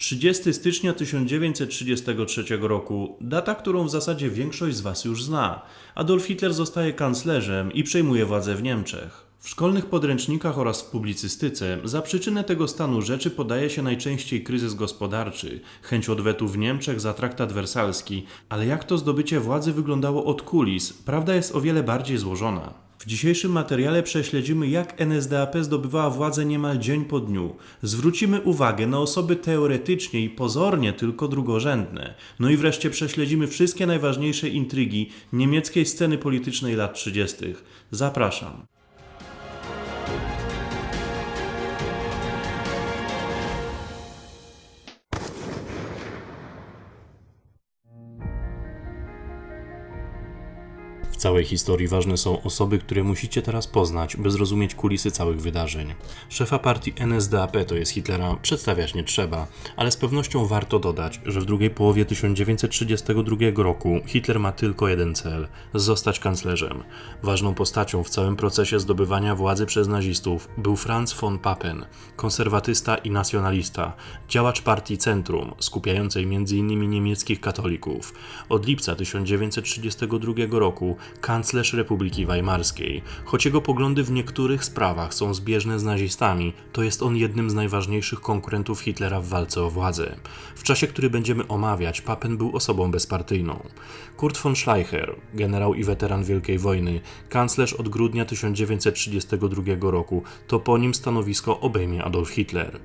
30 stycznia 1933 roku, data, którą w zasadzie większość z Was już zna. Adolf Hitler zostaje kanclerzem i przejmuje władzę w Niemczech. W szkolnych podręcznikach oraz w publicystyce za przyczynę tego stanu rzeczy podaje się najczęściej kryzys gospodarczy, chęć odwetu w Niemczech za traktat wersalski, ale jak to zdobycie władzy wyglądało od kulis, prawda jest o wiele bardziej złożona. W dzisiejszym materiale prześledzimy, jak NSDAP zdobywała władzę niemal dzień po dniu. Zwrócimy uwagę na osoby teoretycznie i pozornie tylko drugorzędne. No i wreszcie prześledzimy wszystkie najważniejsze intrygi niemieckiej sceny politycznej lat 30. Zapraszam. Całej historii ważne są osoby, które musicie teraz poznać, by zrozumieć kulisy całych wydarzeń. Szefa partii NSDAP, to jest Hitlera, przedstawiać nie trzeba, ale z pewnością warto dodać, że w drugiej połowie 1932 roku Hitler ma tylko jeden cel zostać kanclerzem. Ważną postacią w całym procesie zdobywania władzy przez nazistów był Franz von Papen, konserwatysta i nacjonalista, działacz partii Centrum, skupiającej m.in. niemieckich katolików. Od lipca 1932 roku kanclerz Republiki Weimarskiej. Choć jego poglądy w niektórych sprawach są zbieżne z nazistami, to jest on jednym z najważniejszych konkurentów Hitlera w walce o władzę. W czasie, który będziemy omawiać, Papen był osobą bezpartyjną. Kurt von Schleicher, generał i weteran Wielkiej Wojny, kanclerz od grudnia 1932 roku, to po nim stanowisko obejmie Adolf Hitler.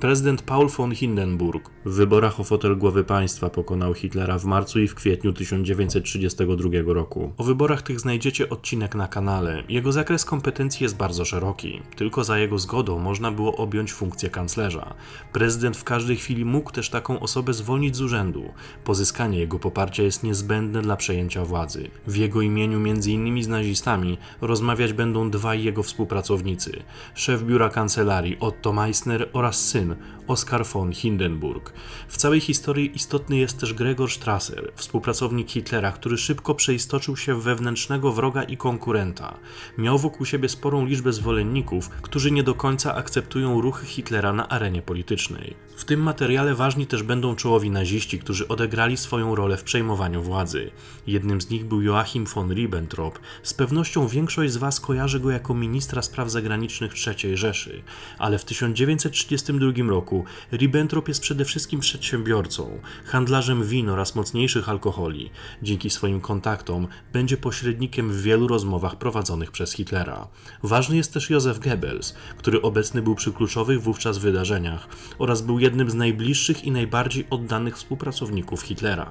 Prezydent Paul von Hindenburg w wyborach o fotel głowy państwa pokonał Hitlera w marcu i w kwietniu 1932 roku. O wyborach tych znajdziecie odcinek na kanale. Jego zakres kompetencji jest bardzo szeroki. Tylko za jego zgodą można było objąć funkcję kanclerza. Prezydent w każdej chwili mógł też taką osobę zwolnić z urzędu. Pozyskanie jego poparcia jest niezbędne dla przejęcia władzy. W jego imieniu, między innymi z nazistami, rozmawiać będą dwaj jego współpracownicy: szef biura kancelarii Otto Meissner oraz syn Oskar von Hindenburg. W całej historii istotny jest też Gregor Strasser, współpracownik Hitlera, który szybko przeistoczył się w wewnętrznego wroga i konkurenta. Miał wokół siebie sporą liczbę zwolenników, którzy nie do końca akceptują ruchy Hitlera na arenie politycznej. W tym materiale ważni też będą czołowi naziści, którzy odegrali swoją rolę w przejmowaniu władzy. Jednym z nich był Joachim von Ribbentrop. Z pewnością większość z Was kojarzy go jako ministra spraw zagranicznych III Rzeszy, ale w 1932 roku Ribbentrop jest przede wszystkim przedsiębiorcą, handlarzem win oraz mocniejszych alkoholi. Dzięki swoim kontaktom będzie pośrednikiem w wielu rozmowach prowadzonych przez Hitlera. Ważny jest też Józef Goebbels, który obecny był przy kluczowych wówczas wydarzeniach oraz był jednym z najbliższych i najbardziej oddanych współpracowników Hitlera.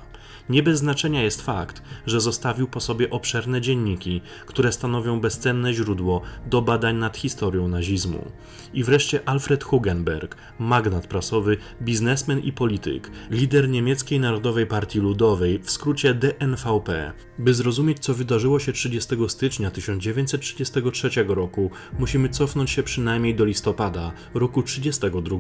Nie bez znaczenia jest fakt, że zostawił po sobie obszerne dzienniki, które stanowią bezcenne źródło do badań nad historią nazizmu. I wreszcie Alfred Hugenberg, magnat prasowy, biznesmen i polityk, lider niemieckiej Narodowej Partii Ludowej, w skrócie DNVP. By zrozumieć, co wydarzyło się 30 stycznia 1933 roku, musimy cofnąć się przynajmniej do listopada roku 32.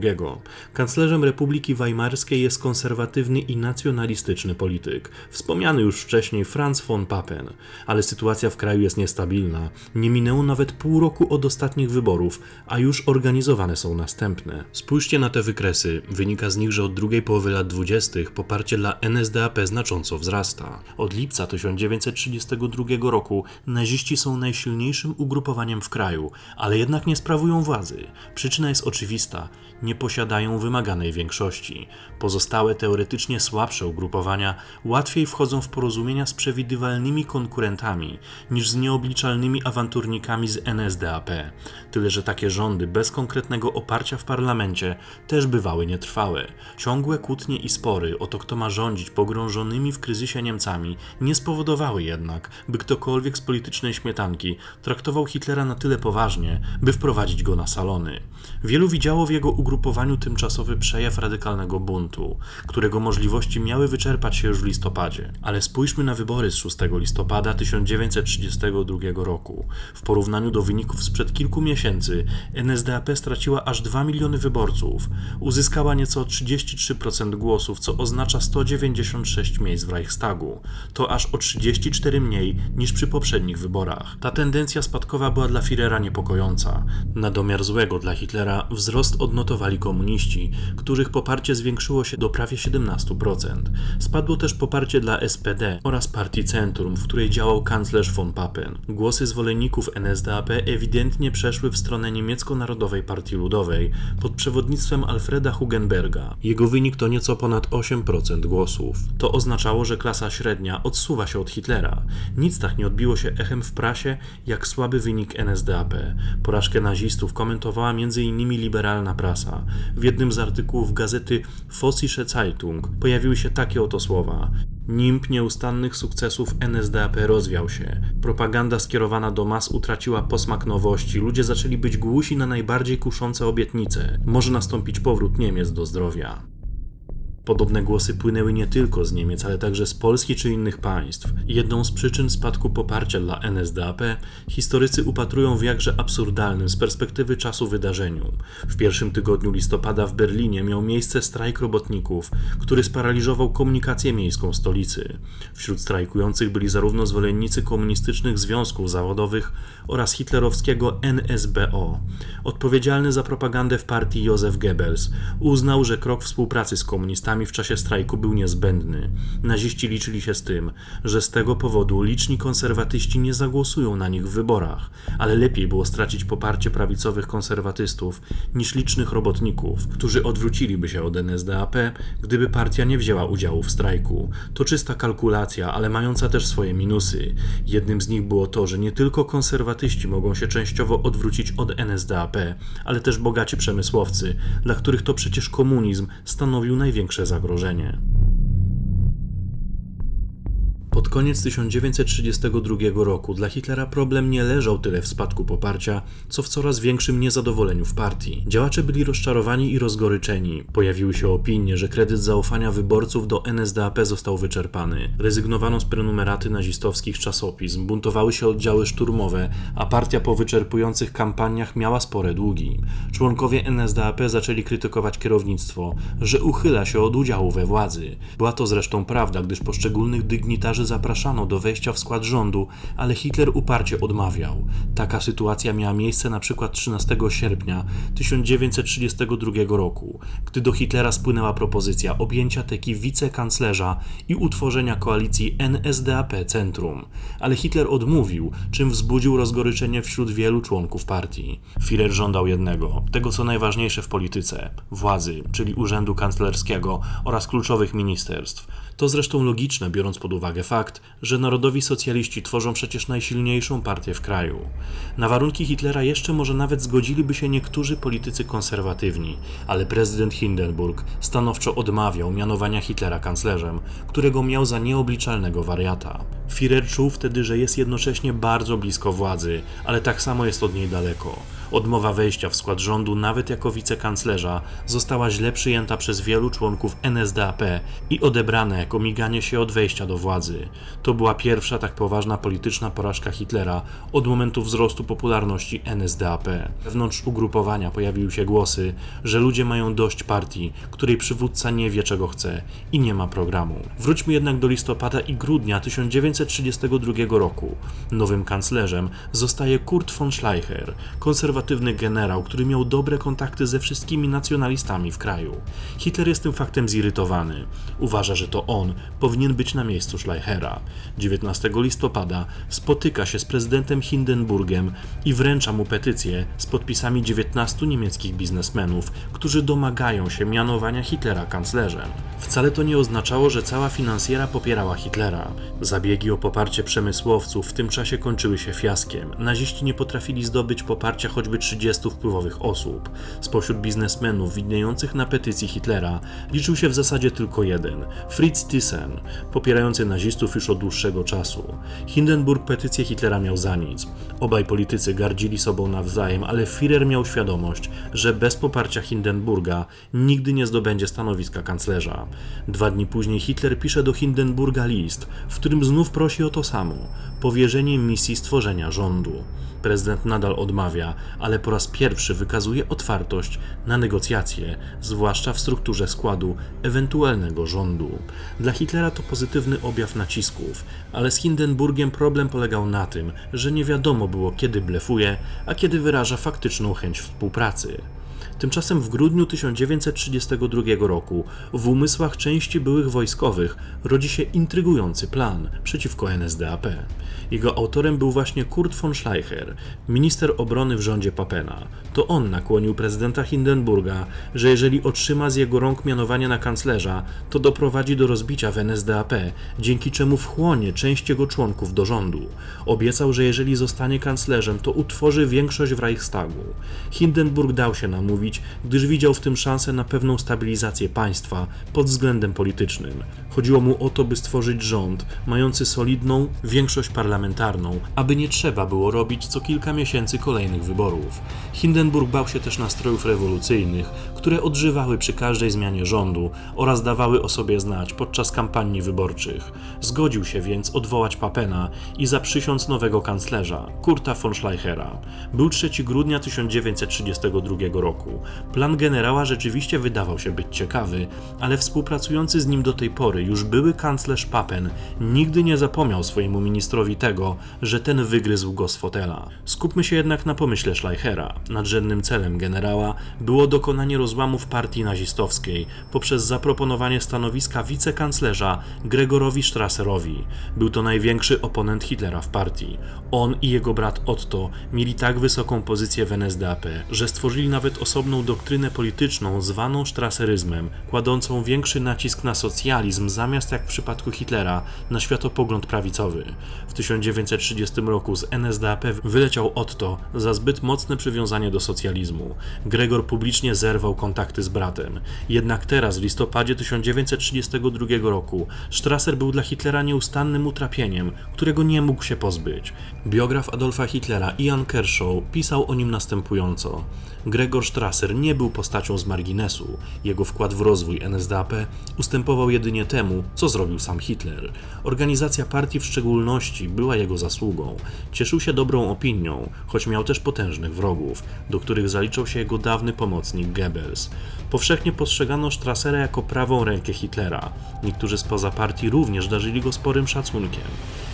Kanclerzem Republiki Weimarskiej jest konserwatywny i nacjonalistyczny polityk, wspomniany już wcześniej Franz von Papen, ale sytuacja w kraju jest niestabilna. Nie minęło nawet pół roku od ostatnich wyborów, a już organizowane są następne. Spójrzcie na te wykresy. Wynika z nich, że od drugiej połowy lat 20. poparcie dla NSDAP znacząco wzrasta. Od lipca 1932 roku naziści są najsilniejszym ugrupowaniem w kraju, ale jednak nie sprawują władzy. Przyczyna jest oczywista nie posiadają wymaganej większości. Pozostałe teoretycznie słabsze ugrupowania łatwiej wchodzą w porozumienia z przewidywalnymi konkurentami niż z nieobliczalnymi awanturnikami z NSDAP. Tyle, że takie rządy bez konkretnego oparcia w parlamencie też bywały nietrwałe. Ciągłe kłótnie i spory o to, kto ma rządzić pogrążonymi w kryzysie Niemcami, nie spowodowały jednak, by ktokolwiek z politycznej śmietanki traktował Hitlera na tyle poważnie, by wprowadzić go na salony. Wielu widziało w jego ugrupowaniu tymczasowy przejaw radykalnego buntu, którego możliwości miały wyczerpać się już w listopadzie. Ale spójrzmy na wybory z 6 listopada 1932 roku. W porównaniu do wyników sprzed kilku miesięcy NSDAP straciła aż 2 miliony wyborców. Uzyskała nieco 33% głosów, co oznacza 196 miejsc w Reichstagu. To aż o 34 mniej niż przy poprzednich wyborach. Ta tendencja spadkowa była dla Führera niepokojąca. Na domiar złego dla Hitlera wzrost odnotowali komuniści, których poparcie zwiększyło się do prawie 17%. Spadło też poparcie dla SPD oraz partii Centrum, w której działał kanclerz von Papen. Głosy zwolenników NSDAP ewidentnie przeszły w stronę niemiecko-narodowej partii ludowej pod przewodnictwem Alfreda Hugenberga. Jego wynik to nieco ponad 8% głosów. To oznaczało, że klasa średnia odsuwa się od Hitlera. Nic tak nie odbiło się echem w prasie, jak słaby wynik NSDAP. Porażkę nazistów komentowała m.in. liberalna prasa. W jednym z artykułów gazety Vossische Zeitung pojawiły się takie oto słowa. Nimb nieustannych sukcesów NSDAP rozwiał się. Propaganda skierowana do mas utraciła posmak nowości. Ludzie zaczęli być głusi na najbardziej kuszące obietnice. Może nastąpić powrót Niemiec do zdrowia. Podobne głosy płynęły nie tylko z Niemiec, ale także z Polski czy innych państw. Jedną z przyczyn spadku poparcia dla NSDAP historycy upatrują w jakże absurdalnym z perspektywy czasu wydarzeniu. W pierwszym tygodniu listopada w Berlinie miał miejsce strajk robotników, który sparaliżował komunikację miejską stolicy. Wśród strajkujących byli zarówno zwolennicy komunistycznych związków zawodowych oraz hitlerowskiego NSBO. Odpowiedzialny za propagandę w partii Józef Goebbels uznał, że krok współpracy z komunistami w czasie strajku był niezbędny. Naziści liczyli się z tym, że z tego powodu liczni konserwatyści nie zagłosują na nich w wyborach, ale lepiej było stracić poparcie prawicowych konserwatystów niż licznych robotników, którzy odwróciliby się od NSDAP, gdyby partia nie wzięła udziału w strajku. To czysta kalkulacja, ale mająca też swoje minusy. Jednym z nich było to, że nie tylko konserwatyści mogą się częściowo odwrócić od NSDAP, ale też bogaci przemysłowcy, dla których to przecież komunizm stanowił największe zagrożenie. Pod koniec 1932 roku dla Hitlera problem nie leżał tyle w spadku poparcia, co w coraz większym niezadowoleniu w partii. Działacze byli rozczarowani i rozgoryczeni. Pojawiły się opinie, że kredyt zaufania wyborców do NSDAP został wyczerpany. Rezygnowano z prenumeraty nazistowskich czasopism, buntowały się oddziały szturmowe, a partia po wyczerpujących kampaniach miała spore długi. Członkowie NSDAP zaczęli krytykować kierownictwo, że uchyla się od udziału we władzy. Była to zresztą prawda, gdyż poszczególnych dygnitarzy zapraszano do wejścia w skład rządu, ale Hitler uparcie odmawiał. Taka sytuacja miała miejsce przykład 13 sierpnia 1932 roku, gdy do Hitlera spłynęła propozycja objęcia teki wicekanclerza i utworzenia koalicji NSDAP Centrum, ale Hitler odmówił, czym wzbudził rozgoryczenie wśród wielu członków partii. Führer żądał jednego, tego co najważniejsze w polityce władzy, czyli urzędu kanclerskiego oraz kluczowych ministerstw. To zresztą logiczne, biorąc pod uwagę fakt, że narodowi socjaliści tworzą przecież najsilniejszą partię w kraju. Na warunki Hitlera jeszcze może nawet zgodziliby się niektórzy politycy konserwatywni, ale prezydent Hindenburg stanowczo odmawiał mianowania Hitlera kanclerzem, którego miał za nieobliczalnego wariata. Führer czuł wtedy, że jest jednocześnie bardzo blisko władzy, ale tak samo jest od niej daleko. Odmowa wejścia w skład rządu, nawet jako wicekanclerza, została źle przyjęta przez wielu członków NSDAP i odebrana jako miganie się od wejścia do władzy. To była pierwsza tak poważna polityczna porażka Hitlera od momentu wzrostu popularności NSDAP. Wewnątrz ugrupowania pojawiły się głosy, że ludzie mają dość partii, której przywódca nie wie czego chce i nie ma programu. Wróćmy jednak do listopada i grudnia 1932 roku. Nowym kanclerzem zostaje Kurt von Schleicher, konserwatywny generał, który miał dobre kontakty ze wszystkimi nacjonalistami w kraju. Hitler jest tym faktem zirytowany. Uważa, że to on powinien być na miejscu Schleichera. 19 listopada spotyka się z prezydentem Hindenburgiem i wręcza mu petycję z podpisami 19 niemieckich biznesmenów, którzy domagają się mianowania Hitlera kanclerzem. Wcale to nie oznaczało, że cała finansjera popierała Hitlera. Zabiegi o poparcie przemysłowców w tym czasie kończyły się fiaskiem. Naziści nie potrafili zdobyć poparcia choćby 30 wpływowych osób. Spośród biznesmenów widniejących na petycji Hitlera liczył się w zasadzie tylko jeden Fritz Thyssen, popierający nazistów już od dłuższego czasu. Hindenburg petycję Hitlera miał za nic. Obaj politycy gardzili sobą nawzajem, ale Führer miał świadomość, że bez poparcia Hindenburga nigdy nie zdobędzie stanowiska kanclerza. Dwa dni później Hitler pisze do Hindenburga list, w którym znów prosi o to samo powierzenie misji stworzenia rządu. Prezydent nadal odmawia, ale po raz pierwszy wykazuje otwartość na negocjacje, zwłaszcza w strukturze składu ewentualnego rządu. Dla Hitlera to pozytywny objaw nacisków, ale z Hindenburgiem problem polegał na tym, że nie wiadomo było kiedy blefuje, a kiedy wyraża faktyczną chęć współpracy. Tymczasem w grudniu 1932 roku w umysłach części byłych wojskowych rodzi się intrygujący plan przeciwko NSDAP. Jego autorem był właśnie Kurt von Schleicher, minister obrony w rządzie Papena. To on nakłonił prezydenta Hindenburga, że jeżeli otrzyma z jego rąk mianowanie na kanclerza, to doprowadzi do rozbicia w NSDAP, dzięki czemu wchłonie część jego członków do rządu. Obiecał, że jeżeli zostanie kanclerzem, to utworzy większość w Reichstagu. Hindenburg dał się namówić, gdyż widział w tym szansę na pewną stabilizację państwa pod względem politycznym. Chodziło mu o to, by stworzyć rząd mający solidną większość parlamentarną, aby nie trzeba było robić co kilka miesięcy kolejnych wyborów. Hindenburg bał się też nastrojów rewolucyjnych, które odżywały przy każdej zmianie rządu oraz dawały o sobie znać podczas kampanii wyborczych. Zgodził się więc odwołać Papena i zaprzysiąc nowego kanclerza, Kurta von Schleichera. Był 3 grudnia 1932 roku. Plan generała rzeczywiście wydawał się być ciekawy, ale współpracujący z nim do tej pory już były kanclerz Papen nigdy nie zapomniał swojemu ministrowi tego, że ten wygryzł go z fotela. Skupmy się jednak na pomyśle Schleichera. Nadrzędnym celem generała było dokonanie rozłamu w partii nazistowskiej poprzez zaproponowanie stanowiska wicekanclerza Gregorowi Strasserowi. Był to największy oponent Hitlera w partii. On i jego brat Otto mieli tak wysoką pozycję w NSDAP, że stworzyli nawet osobną doktrynę polityczną zwaną Strasseryzmem, kładącą większy nacisk na socjalizm zamiast jak w przypadku Hitlera na światopogląd prawicowy. W 1930 roku z NSDAP wyleciał Otto za zbyt mocne przywiązanie do socjalizmu. Gregor publicznie zerwał kontakty z bratem. Jednak teraz, w listopadzie 1932 roku, Strasser był dla Hitlera nieustannym utrapieniem, którego nie mógł się pozbyć. Biograf Adolfa Hitlera Ian Kershaw pisał o nim następująco. Gregor Strasser nie był postacią z marginesu. Jego wkład w rozwój NSDAP ustępował jedynie temu, co zrobił sam Hitler. Organizacja partii w szczególności była jego zasługą. Cieszył się dobrą opinią, choć miał też potężnych wrogów, do których zaliczał się jego dawny pomocnik Goebbels. Powszechnie postrzegano Strassera jako prawą rękę Hitlera. Niektórzy spoza partii również darzyli go sporym szacunkiem.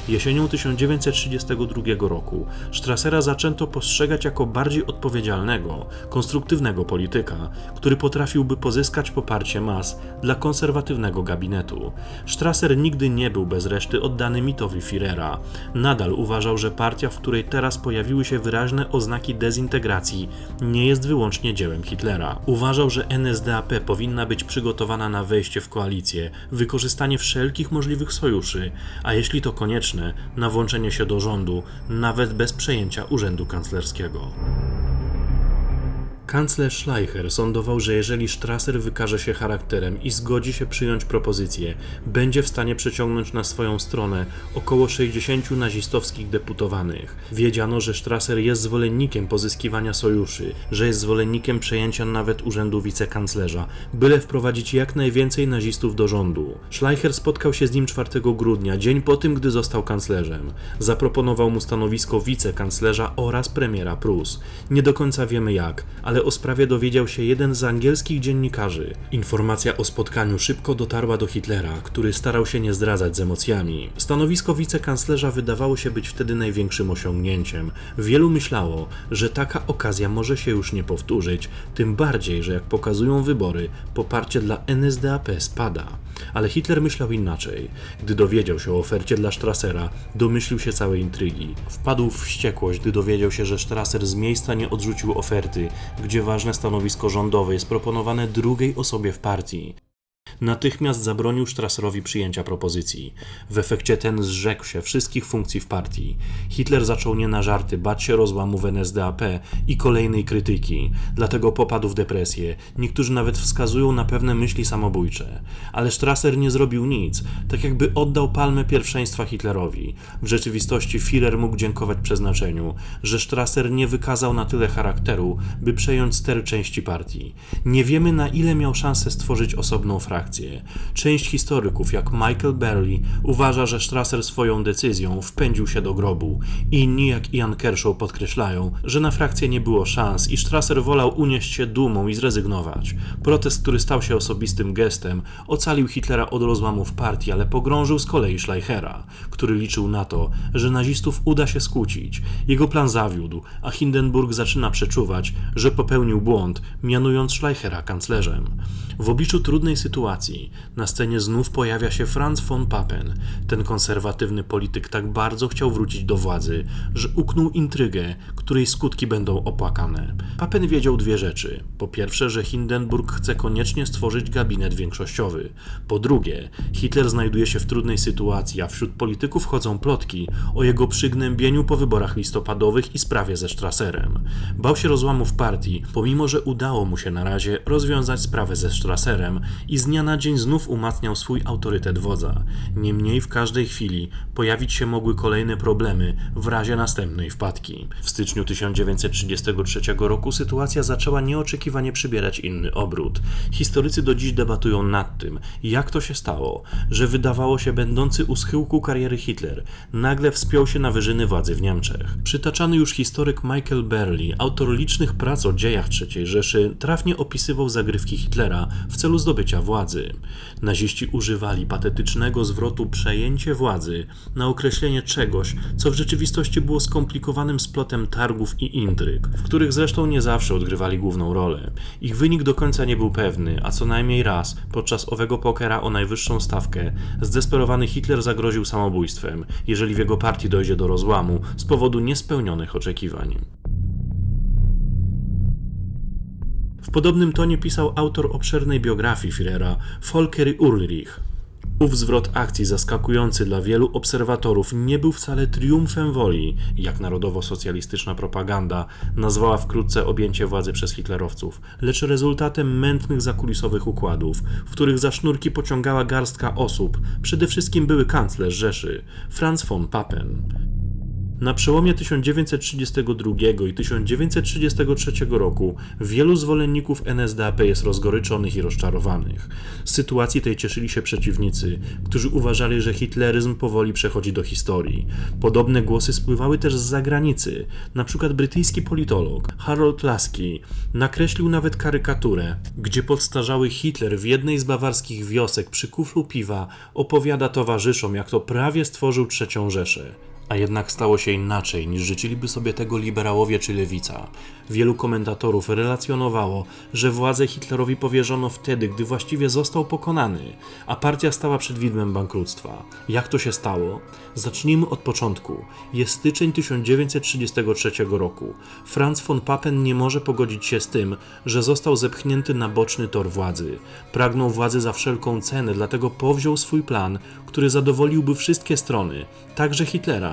Jesienią 1932 roku Strassera zaczęto postrzegać jako bardziej odpowiedzialnego, konstruktywnego polityka, który potrafiłby pozyskać poparcie mas dla konserwatywnego gabinetu. Strasser nigdy nie był bez reszty oddany mitowi Führera. Nadal uważał, że partia, w której teraz pojawiły się wyraźne oznaki dezintegracji, nie jest wyłącznie dziełem Hitlera. Uważał, że NSDAP powinna być przygotowana na wejście w koalicję, wykorzystanie wszelkich możliwych sojuszy, a jeśli to konieczne, na włączenie się do rządu, nawet bez przejęcia urzędu kanclerskiego. Kanclerz Schleicher sądował, że jeżeli Strasser wykaże się charakterem i zgodzi się przyjąć propozycję, będzie w stanie przeciągnąć na swoją stronę około 60 nazistowskich deputowanych. Wiedziano, że Strasser jest zwolennikiem pozyskiwania sojuszy, że jest zwolennikiem przejęcia nawet urzędu wicekanclerza, byle wprowadzić jak najwięcej nazistów do rządu. Schleicher spotkał się z nim 4 grudnia, dzień po tym, gdy został kanclerzem. Zaproponował mu stanowisko wicekanclerza oraz premiera Prus. Nie do końca wiemy jak, ale o sprawie dowiedział się jeden z angielskich dziennikarzy. Informacja o spotkaniu szybko dotarła do Hitlera, który starał się nie zdradzać z emocjami. Stanowisko wicekanclerza wydawało się być wtedy największym osiągnięciem. Wielu myślało, że taka okazja może się już nie powtórzyć, tym bardziej, że jak pokazują wybory, poparcie dla NSDAP spada. Ale Hitler myślał inaczej. Gdy dowiedział się o ofercie dla Strassera, domyślił się całej intrygi. Wpadł w wściekłość, gdy dowiedział się, że Strasser z miejsca nie odrzucił oferty, gdzie ważne stanowisko rządowe jest proponowane drugiej osobie w partii. Natychmiast zabronił Strasserowi przyjęcia propozycji. W efekcie ten zrzekł się wszystkich funkcji w partii. Hitler zaczął nie na żarty bać się rozłamu w NSDAP i kolejnej krytyki, dlatego popadł w depresję. Niektórzy nawet wskazują na pewne myśli samobójcze. Ale Strasser nie zrobił nic, tak jakby oddał palmę pierwszeństwa Hitlerowi. W rzeczywistości Führer mógł dziękować przeznaczeniu, że Strasser nie wykazał na tyle charakteru, by przejąć ster części partii. Nie wiemy na ile miał szansę stworzyć osobną frakcję Część historyków, jak Michael Berley, uważa, że Strasser swoją decyzją wpędził się do grobu. Inni, jak Ian Kershaw, podkreślają, że na frakcję nie było szans i Strasser wolał unieść się dumą i zrezygnować. Protest, który stał się osobistym gestem, ocalił Hitlera od rozłamów partii, ale pogrążył z kolei Schleichera, który liczył na to, że nazistów uda się skłócić. Jego plan zawiódł, a Hindenburg zaczyna przeczuwać, że popełnił błąd, mianując Schleichera kanclerzem. W obliczu trudnej sytuacji na scenie znów pojawia się Franz von Papen. Ten konserwatywny polityk tak bardzo chciał wrócić do władzy, że uknął intrygę, której skutki będą opłakane. Papen wiedział dwie rzeczy. Po pierwsze, że Hindenburg chce koniecznie stworzyć gabinet większościowy. Po drugie, Hitler znajduje się w trudnej sytuacji, a wśród polityków chodzą plotki o jego przygnębieniu po wyborach listopadowych i sprawie ze Strasserem. Bał się rozłamów partii, pomimo że udało mu się na razie rozwiązać sprawę ze Strasserem i z dnia na dzień znów umacniał swój autorytet wodza. Niemniej w każdej chwili pojawić się mogły kolejne problemy w razie następnej wpadki. W styczniu 1933 roku sytuacja zaczęła nieoczekiwanie przybierać inny obrót. Historycy do dziś debatują nad tym, jak to się stało, że wydawało się będący u schyłku kariery Hitler nagle wspiął się na wyżyny władzy w Niemczech. Przytaczany już historyk Michael Berley, autor licznych prac o dziejach III Rzeszy, trafnie opisywał zagrywki Hitlera w celu zdobycia władzy. Naziści używali patetycznego zwrotu przejęcie władzy na określenie czegoś, co w rzeczywistości było skomplikowanym splotem targów i intryg, w których zresztą nie zawsze odgrywali główną rolę. Ich wynik do końca nie był pewny, a co najmniej raz, podczas owego pokera o najwyższą stawkę, zdesperowany Hitler zagroził samobójstwem, jeżeli w jego partii dojdzie do rozłamu z powodu niespełnionych oczekiwań. Podobnym tonie pisał autor obszernej biografii Führera, Volker Ulrich. Ów zwrot akcji zaskakujący dla wielu obserwatorów nie był wcale triumfem woli, jak narodowo-socjalistyczna propaganda nazwała wkrótce objęcie władzy przez hitlerowców, lecz rezultatem mętnych zakulisowych układów, w których za sznurki pociągała garstka osób, przede wszystkim były kanclerz Rzeszy, Franz von Papen. Na przełomie 1932 i 1933 roku wielu zwolenników NSDAP jest rozgoryczonych i rozczarowanych. Z sytuacji tej cieszyli się przeciwnicy, którzy uważali, że hitleryzm powoli przechodzi do historii. Podobne głosy spływały też z zagranicy. Na przykład brytyjski politolog Harold Lasky nakreślił nawet karykaturę, gdzie podstarzały Hitler w jednej z bawarskich wiosek przy kuflu piwa opowiada towarzyszom, jak to prawie stworzył trzecią Rzeszę. A jednak stało się inaczej niż życzyliby sobie tego liberałowie czy lewica. Wielu komentatorów relacjonowało, że władzę Hitlerowi powierzono wtedy, gdy właściwie został pokonany, a partia stała przed widmem bankructwa. Jak to się stało? Zacznijmy od początku. Jest styczeń 1933 roku. Franz von Papen nie może pogodzić się z tym, że został zepchnięty na boczny tor władzy. Pragnął władzy za wszelką cenę, dlatego powziął swój plan, który zadowoliłby wszystkie strony, także Hitlera,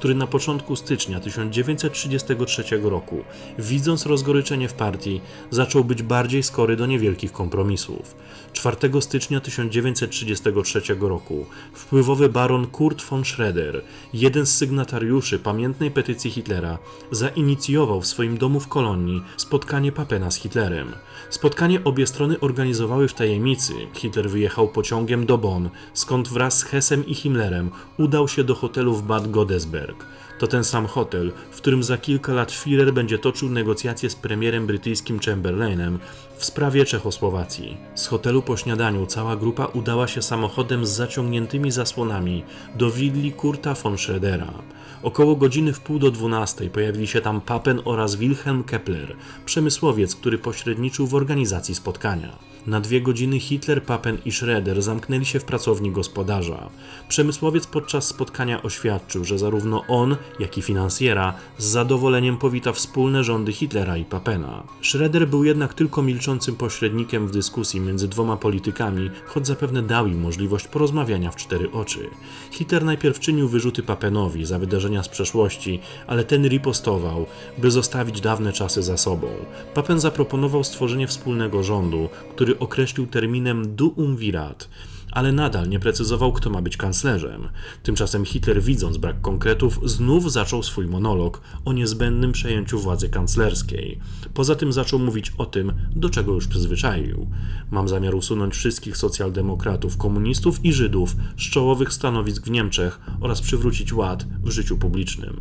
który na początku stycznia 1933 roku, widząc rozgoryczenie w partii, zaczął być bardziej skory do niewielkich kompromisów. 4 stycznia 1933 roku wpływowy baron Kurt von Schroeder, jeden z sygnatariuszy pamiętnej petycji Hitlera, zainicjował w swoim domu w Kolonii spotkanie Papena z Hitlerem. Spotkanie obie strony organizowały w tajemnicy. Hitler wyjechał pociągiem do Bonn, skąd wraz z Hessem i Himmlerem udał się do hotelu w Bad Godesberg. To ten sam hotel, w którym za kilka lat Führer będzie toczył negocjacje z premierem brytyjskim Chamberlainem w sprawie Czechosłowacji. Z hotelu po śniadaniu cała grupa udała się samochodem z zaciągniętymi zasłonami do willi Kurta von Schroedera. Około godziny w pół do dwunastej pojawili się tam Papen oraz Wilhelm Kepler, przemysłowiec, który pośredniczył w organizacji spotkania. Na dwie godziny Hitler, Papen i Schroeder zamknęli się w pracowni gospodarza. Przemysłowiec podczas spotkania oświadczył, że zarówno on, jak i finansjera z zadowoleniem powita wspólne rządy Hitlera i Papena. Schroeder był jednak tylko milczącym pośrednikiem w dyskusji między dwoma politykami, choć zapewne dał im możliwość porozmawiania w cztery oczy. Hitler najpierw czynił wyrzuty Papenowi za z przeszłości, ale ten ripostował, by zostawić dawne czasy za sobą. Papen zaproponował stworzenie wspólnego rządu, który określił terminem duumvirat. Ale nadal nie precyzował, kto ma być kanclerzem. Tymczasem Hitler, widząc brak konkretów, znów zaczął swój monolog o niezbędnym przejęciu władzy kanclerskiej. Poza tym zaczął mówić o tym, do czego już przyzwyczaił. Mam zamiar usunąć wszystkich socjaldemokratów, komunistów i Żydów z czołowych stanowisk w Niemczech oraz przywrócić ład w życiu publicznym.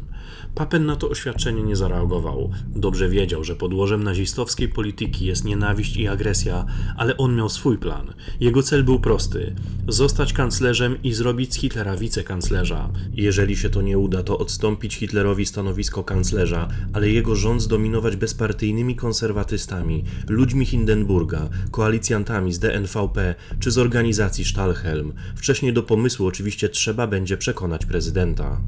Papen na to oświadczenie nie zareagował. Dobrze wiedział, że podłożem nazistowskiej polityki jest nienawiść i agresja, ale on miał swój plan. Jego cel był prosty: zostać kanclerzem i zrobić z Hitlera wicekanclerza. Jeżeli się to nie uda, to odstąpić Hitlerowi stanowisko kanclerza, ale jego rząd zdominować bezpartyjnymi konserwatystami, ludźmi Hindenburga, koalicjantami z DNVP czy z organizacji Stahlhelm. Wcześniej do pomysłu oczywiście trzeba będzie przekonać prezydenta.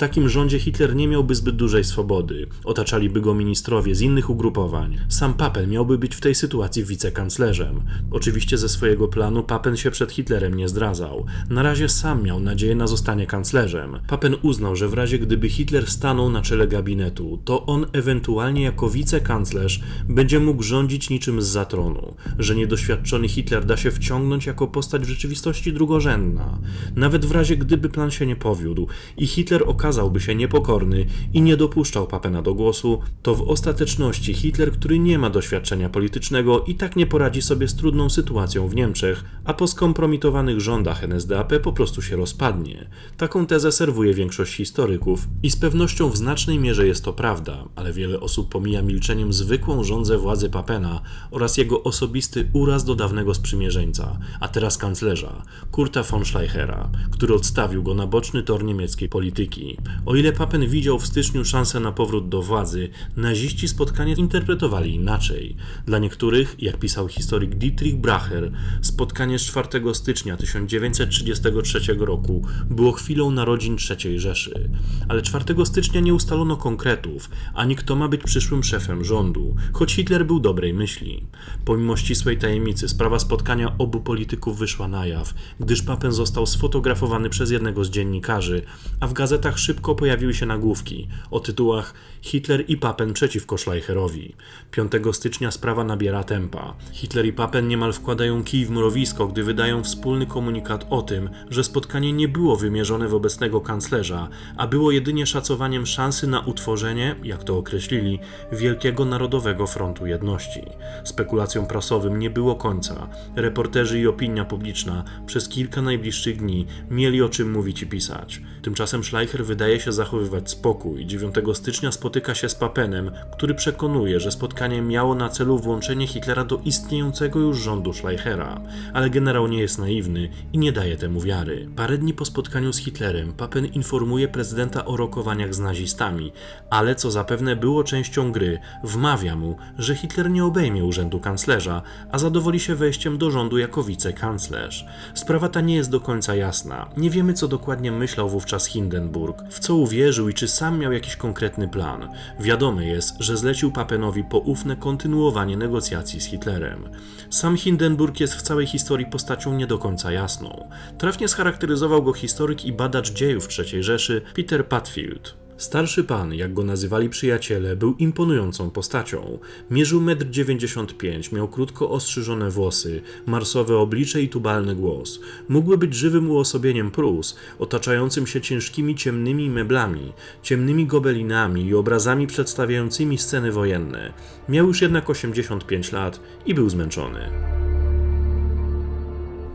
Takim rządzie Hitler nie miałby zbyt dużej swobody. Otaczaliby go ministrowie z innych ugrupowań. Sam Papen miałby być w tej sytuacji wicekanclerzem. Oczywiście ze swojego planu Papen się przed Hitlerem nie zdradzał. Na razie sam miał nadzieję na zostanie kanclerzem. Papen uznał, że w razie gdyby Hitler stanął na czele gabinetu, to on ewentualnie jako wicekanclerz będzie mógł rządzić niczym z zatronu, że niedoświadczony Hitler da się wciągnąć jako postać w rzeczywistości drugorzędna. Nawet w razie gdyby plan się nie powiódł i Hitler okazałby się niepokorny i nie dopuszczał Papena do głosu, to w ostateczności Hitler, który nie ma doświadczenia politycznego, i tak nie poradzi sobie z trudną sytuacją w Niemczech, a po skompromitowanych rządach NSDAP po prostu się rozpadnie. Taką tezę serwuje większość historyków i z pewnością w znacznej mierze jest to prawda, ale wiele osób pomija milczeniem zwykłą rządzę władzy Papena oraz jego osobisty uraz do dawnego sprzymierzeńca, a teraz kanclerza, Kurta von Schleichera, który odstawił go na boczny tor niemieckiej polityki. O ile Papen widział w styczniu szansę na powrót do władzy, naziści spotkanie interpretowali inaczej. Dla niektórych, jak pisał historyk Dietrich Bracher, spotkanie z 4 stycznia 1933 roku było chwilą narodzin III Rzeszy. Ale 4 stycznia nie ustalono konkretów, ani kto ma być przyszłym szefem rządu, choć Hitler był dobrej myśli. Pomimo ścisłej tajemnicy sprawa spotkania obu polityków wyszła na jaw, gdyż Papen został sfotografowany przez jednego z dziennikarzy, a w gazetach szybko pojawiły się nagłówki o tytułach Hitler i Papen przeciwko Schleicherowi. 5 stycznia sprawa nabiera tempa. Hitler i Papen niemal wkładają kij w mrowisko, gdy wydają wspólny komunikat o tym, że spotkanie nie było wymierzone w obecnego kanclerza, a było jedynie szacowaniem szansy na utworzenie, jak to określili, Wielkiego Narodowego Frontu Jedności. Spekulacjom prasowym nie było końca. Reporterzy i opinia publiczna przez kilka najbliższych dni mieli o czym mówić i pisać. Tymczasem Schleicher wydaje się zachowywać spokój. 9 stycznia spotyka się z Papenem, który przekonuje, że spotkanie miało na celu włączenie Hitlera do istniejącego już rządu Schleichera, ale generał nie jest naiwny i nie daje temu wiary. Parę dni po spotkaniu z Hitlerem Papen informuje prezydenta o rokowaniach z nazistami, ale co zapewne było częścią gry, wmawia mu, że Hitler nie obejmie urzędu kanclerza, a zadowoli się wejściem do rządu jako wicekanclerz. Sprawa ta nie jest do końca jasna. Nie wiemy, co dokładnie myślał wówczas Hindenburg, w co uwierzył i czy sam miał jakiś konkretny plan. Wiadome jest, że zlecił Papenowi poufne kontynuowanie negocjacji z Hitlerem. Sam Hindenburg jest w całej historii postacią nie do końca jasną. Trafnie scharakteryzował go historyk i badacz dziejów III Rzeszy Peter Patfield. Starszy pan, jak go nazywali przyjaciele, był imponującą postacią. Mierzył 1,95 m, miał krótko ostrzyżone włosy, marsowe oblicze i tubalny głos. Mógłby być żywym uosobieniem Prus, otaczającym się ciężkimi ciemnymi meblami, ciemnymi gobelinami i obrazami przedstawiającymi sceny wojenne. Miał już jednak 85 lat i był zmęczony.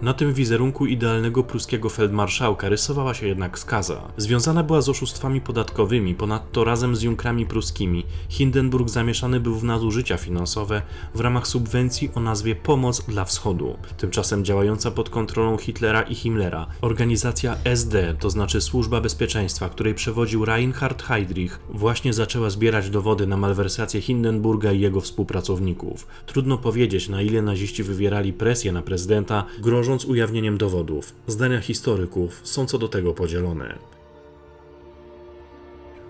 Na tym wizerunku idealnego pruskiego feldmarszałka rysowała się jednak skaza. Związana była z oszustwami podatkowymi, ponadto razem z junkrami pruskimi Hindenburg zamieszany był w nadużycia finansowe w ramach subwencji o nazwie Pomoc dla Wschodu. Tymczasem działająca pod kontrolą Hitlera i Himmlera organizacja SD, to znaczy Służba Bezpieczeństwa, której przewodził Reinhard Heydrich, właśnie zaczęła zbierać dowody na malwersację Hindenburga i jego współpracowników. Trudno powiedzieć, na ile naziści wywierali presję na prezydenta, grożąc ujawnieniem dowodów. Zdania historyków są co do tego podzielone.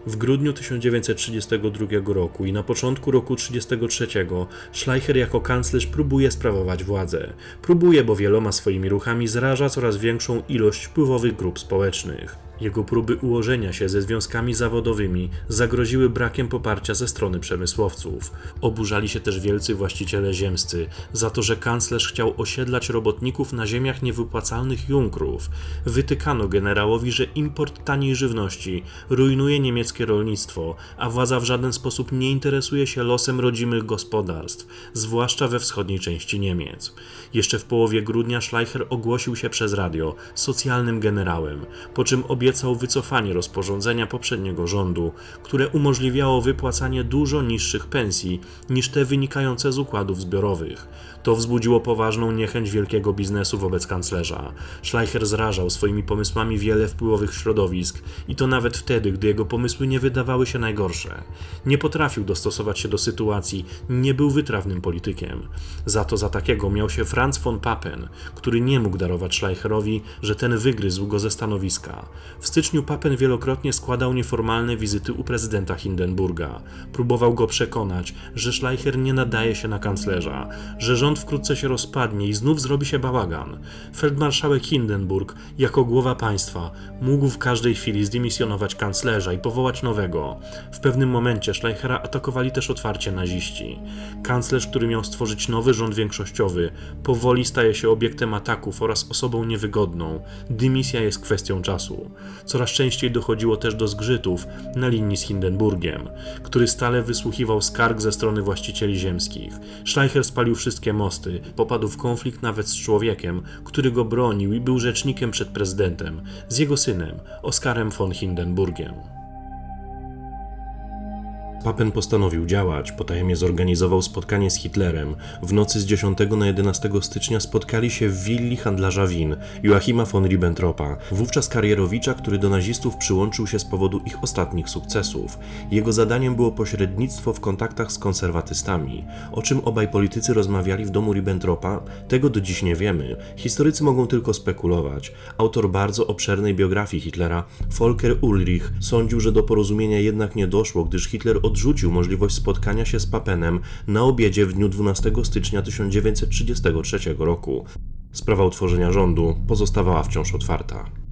W grudniu 1932 roku i na początku roku 1933 Schleicher jako kanclerz próbuje sprawować władzę. Próbuje, bo wieloma swoimi ruchami zraża coraz większą ilość wpływowych grup społecznych. Jego próby ułożenia się ze związkami zawodowymi zagroziły brakiem poparcia ze strony przemysłowców. Oburzali się też wielcy właściciele ziemscy za to, że kanclerz chciał osiedlać robotników na ziemiach niewypłacalnych Junkrów. Wytykano generałowi, że import taniej żywności rujnuje niemieckie rolnictwo, a władza w żaden sposób nie interesuje się losem rodzimych gospodarstw, zwłaszcza we wschodniej części Niemiec. Jeszcze w połowie grudnia Schleicher ogłosił się przez radio socjalnym generałem, po czym obiecał wycofanie rozporządzenia poprzedniego rządu, które umożliwiało wypłacanie dużo niższych pensji niż te wynikające z układów zbiorowych. To wzbudziło poważną niechęć wielkiego biznesu wobec kanclerza. Schleicher zrażał swoimi pomysłami wiele wpływowych środowisk i to nawet wtedy, gdy jego pomysły nie wydawały się najgorsze. Nie potrafił dostosować się do sytuacji, nie był wytrawnym politykiem. Za to za takiego miał się Franz von Papen, który nie mógł darować Schleicherowi, że ten wygryzł go ze stanowiska. W styczniu Papen wielokrotnie składał nieformalne wizyty u prezydenta Hindenburga. Próbował go przekonać, że Schleicher nie nadaje się na kanclerza, że rząd wkrótce się rozpadnie i znów zrobi się bałagan. Feldmarszałek Hindenburg, jako głowa państwa, mógł w każdej chwili zdymisjonować kanclerza i powołać nowego. W pewnym momencie Schleichera atakowali też otwarcie naziści. Kanclerz, który miał stworzyć nowy rząd większościowy, powoli staje się obiektem ataków oraz osobą niewygodną. Dymisja jest kwestią czasu. Coraz częściej dochodziło też do zgrzytów na linii z Hindenburgiem, który stale wysłuchiwał skarg ze strony właścicieli ziemskich. Schleicher spalił wszystkie mosty, popadł w konflikt nawet z człowiekiem, który go bronił i był rzecznikiem przed prezydentem, z jego synem, Oskarem von Hindenburgiem. Papen postanowił działać, potajemnie zorganizował spotkanie z Hitlerem. W nocy z 10 na 11 stycznia spotkali się w willi handlarza win Joachima von Ribbentropa, wówczas karierowicza, który do nazistów przyłączył się z powodu ich ostatnich sukcesów. Jego zadaniem było pośrednictwo w kontaktach z konserwatystami. O czym obaj politycy rozmawiali w domu Ribbentropa, tego do dziś nie wiemy. Historycy mogą tylko spekulować. Autor bardzo obszernej biografii Hitlera, Volker Ulrich, sądził, że do porozumienia jednak nie doszło, gdyż Hitler odrzucił możliwość spotkania się z Papenem na obiedzie w dniu 12 stycznia 1933 roku. Sprawa utworzenia rządu pozostawała wciąż otwarta.